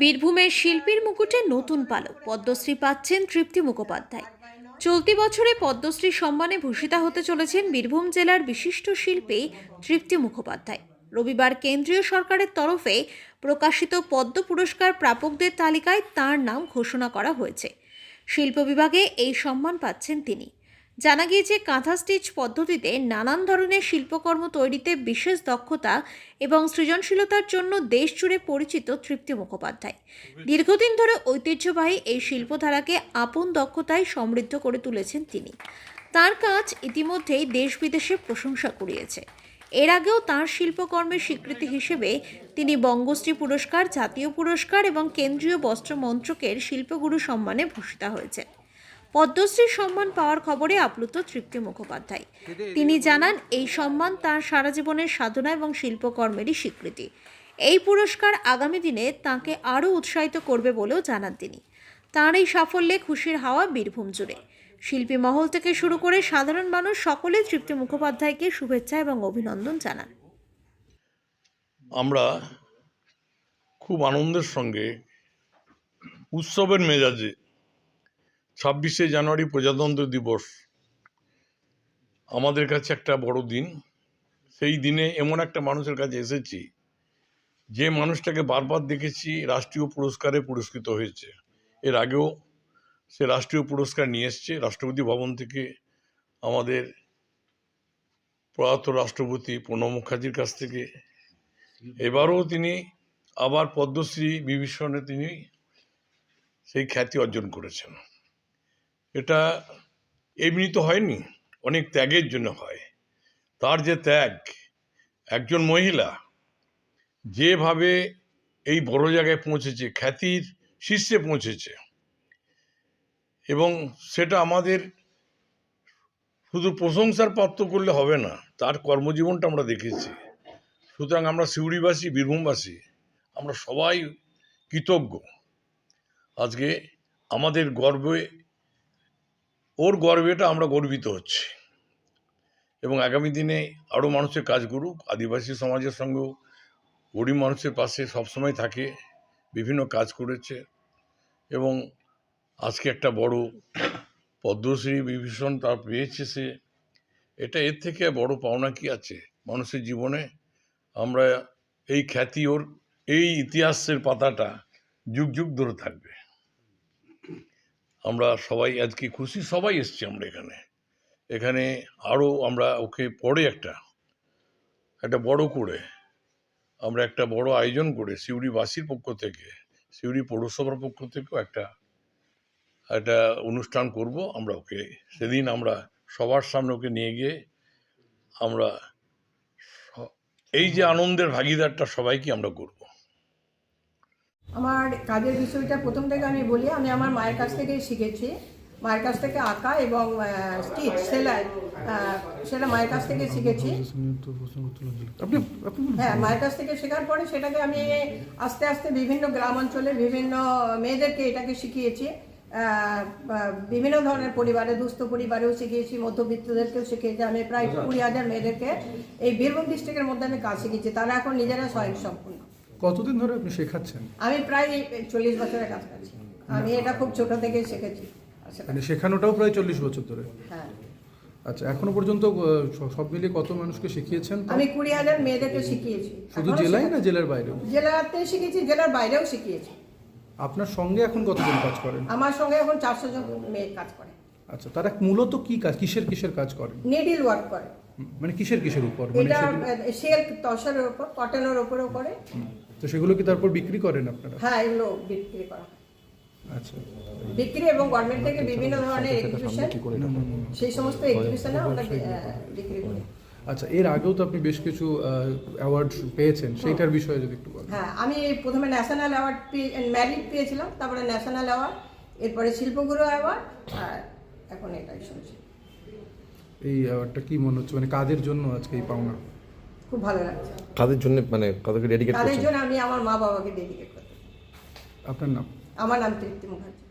বীরভূমের শিল্পীর মুকুটে নতুন পালক। পদ্মশ্রী পাচ্ছেন তৃপ্তি মুখোপাধ্যায়। চলতি বছরে পদ্মশ্রী সম্মানে ভূষিতা হতে চলেছেন বীরভূম জেলার বিশিষ্ট শিল্পী তৃপ্তি মুখোপাধ্যায়। রবিবার কেন্দ্রীয় সরকারের তরফে প্রকাশিত পদ্ম পুরস্কার প্রাপকদের তালিকায় তার নাম ঘোষণা করা হয়েছে। শিল্প বিভাগে এই সম্মান পাচ্ছেন তিনি। জানা গিয়েছে, কাঁথা স্টিচ পদ্ধতিতে নানান ধরনের শিল্পকর্ম তৈরিতে বিশেষ দক্ষতা এবং সৃজনশীলতার জন্য দেশ জুড়ে পরিচিত তৃপ্তি মুখোপাধ্যায়। দীর্ঘদিন ধরে ঐতিহ্যবাহী এই শিল্পধারাকে আপন দক্ষতায় সমৃদ্ধ করে তুলেছেন তিনি। তার কাজ ইতিমধ্যেই দেশ বিদেশে প্রশংসা কুড়িয়েছে। এর আগেও তাঁর শিল্পকর্মের স্বীকৃতি হিসেবে তিনি বঙ্গশ্রী পুরস্কার, জাতীয় পুরস্কার এবং কেন্দ্রীয় বস্ত্র মন্ত্রকের শিল্পগুরু সম্মানে ভূষিতা হয়েছে পদ্মশ্রী সম্মান পাওয়ার খবরে আপ্লুত তৃপ্তি মুখোপাধ্যায়। তিনি জানান, এই সম্মান তার সারা জীবনের সাধনা এবং শিল্পকর্মেরই স্বীকৃতি। এই পুরস্কার আগামী দিনে তাকে আরও উৎসাহিত করবে বলেও জানান তিনি। তাঁর এই সাফল্যে খুশির হাওয়া বীরভূম জুড়ে। শিল্পী মহল থেকে শুরু করে সাধারণ মানুষ সকলে তৃপ্তি মুখোপাধ্যায়কে শুভেচ্ছা এবং অভিনন্দন জানান। আমরা খুব আনন্দের সঙ্গে উৎসবের মেজাজে ছাব্বিশে জানুয়ারি প্রজাতন্ত্র দিবস। আমাদের কাছে একটা বড় দিন। সেই দিনে এমন একটা মানুষের কাছে এসেছি, যে মানুষটাকে বারবার দেখেছি রাষ্ট্রীয় পুরস্কারে পুরস্কৃত হয়েছে। এর আগেও সে রাষ্ট্রীয় পুরস্কার নিয়ে এসছে। রাষ্ট্রপতি ভবন থেকে আমাদের প্রয়াত রাষ্ট্রপতি প্রণব মুখার্জির কাছ থেকে। এবারও তিনি আবার পদ্মশ্রী বিভীষণে তিনি সেই খ্যাতি অর্জন করেছেন। এটা এমনি তো হয়নি, অনেক ত্যাগের জন্য হয়। তার যে ত্যাগ, একজন মহিলা যেভাবে এই বড় জায়গায় পৌঁছেছে, খ্যাতির শীর্ষে পৌঁছেছে, এবং সেটা আমাদের শুধু প্রশংসার পাত্র করলে হবে না, তার কর্মজীবনটা আমরা দেখেছি। সুতরাং আমরা সিউড়িবাসী, বীরভূমবাসী, আমরা সবাই কৃতজ্ঞ। আজকে আমাদের গর্বে ওর গর্বেটা আমরা গর্বিত হচ্ছি। এবং আগামী দিনে আরও মানুষের কাজ করুক, আদিবাসী সমাজের সঙ্গেও গরিব মানুষের পাশে সবসময় থাকে, বিভিন্ন কাজ করেছে এবং আজকে একটা বড় পদ্মশ্রী বিভীষণ তার পেয়েছে সে। এটা এর থেকে বড় পাওনা কি আছে মানুষের জীবনে? আমরা এই খ্যাতি ওর, এই ইতিহাসের পাতাটা যুগ যুগ ধরে থাকবে। আমরা সবাই আজকে খুশি, সবাই এসছি আমরা এখানে। এখানে আরও আমরা, ওকে পরে একটা একটা বড় করে আমরা একটা বড় আয়োজন করে সিউড়িবাসীর পক্ষ থেকে, সিউড়ি পৌরসভার পক্ষ থেকেও একটা একটা অনুষ্ঠান করব আমরা ওকে। সেদিন আমরা সবার সামনে ওকে নিয়ে গিয়ে আমরা এই যে আনন্দের ভাগিদারটা সবাইকে আমরা করব। আমার কাজের বিষয়টা প্রথম থেকে আমি বলি আমি আমার মায়ের কাছ থেকেই শিখেছি। মায়ের কাছ থেকে আঁকা এবং স্টিচ সেলাই সেটা মায়ের কাছ থেকে শিখেছি। হ্যাঁ মায়ের কাছ থেকে শেখার পরে সেটাকে আমি আস্তে আস্তে বিভিন্ন গ্রাম অঞ্চলে বিভিন্ন মেয়েদেরকে এটাকে শিখিয়েছি। বিভিন্ন ধরনের পরিবারে দুস্থ পরিবারেও শিখিয়েছি মধ্যবিত্তদেরকেও শিখিয়েছি। আমি প্রায় কুড়ি হাজার মেয়েদেরকে এই বীরভূম ডিস্ট্রিক্টের মধ্যে আমি কাজ শিখিয়েছি। তারা এখন নিজেরা স্বয়ং সম্পূর্ণ কতদিন ধরে আপনি শেখাচ্ছেন? আমি প্রায় চল্লিশ বছরের কাছাকাছি। আমি এটা খুব ছোট থেকেই শিখেছি। মানে শেখানোটাও প্রায় চল্লিশ বছর ধরে? হ্যাঁ। আচ্ছা এখনও পর্যন্ত সব মিলিয়ে কত মানুষকে শিখিয়েছেন আমি কুড়ি হাজার মেয়েদেরকে শিখিয়েছি। শুধু জেলায় না। জেলার বাইরেও? জেলাতে শিখেছি জেলার বাইরেও শিখিয়েছি। আপনার সঙ্গে এখন কতজন কাজ করেন? আমার সঙ্গে এখন চারশো জন মেয়ে কাজ করে। আচ্ছা তারা মূলত কি কাজ কিসের কিসের কাজ করেন? নিডিল ওয়ার্ক করে। মানে কিসের কিসের উপর? মানে এটা সিল্ক তসরের উপর কটনের উপরেও করে। তো সেগুলো কি তারপর বিক্রি করেন আপনারা? হ্যাঁ এগুলো বিক্রি করা আচ্ছা। বিক্রি এবং গভর্নমেন্ট থেকে বিভিন্ন ধরনের এক্সিবিশন সেই সমস্ত এক্সিবিশনে আমরা বিক্রি করি। আচ্ছা এর আগেও তো আপনি বেশ কিছু অ্যাওয়ার্ড পেয়েছেন সেইটার বিষয়ে যদি একটু বলেন। হ্যাঁ আমি প্রথমে ন্যাশনাল অ্যাওয়ার্ড ম্যারিট পেয়েছিলাম তারপরে ন্যাশনাল অ্যাওয়ার্ড এরপরে শিল্পগুরু অ্যাওয়ার্ড আর এখন এটাই শুনছি। এই অ্যাওয়ার্ডটা কি মনে হচ্ছে? মানে কাদের জন্য আজকে এই পাওনা? খুব ভালো লাগছে। কাদের জন্য মানে কাদেরকে ডেডিকেট তাদের করছেন? জন্য আমি আমার মা বাবাকে ডেডিকেট করতে আপনার নাম? আমার নাম তৃপ্তি মুখার্জি।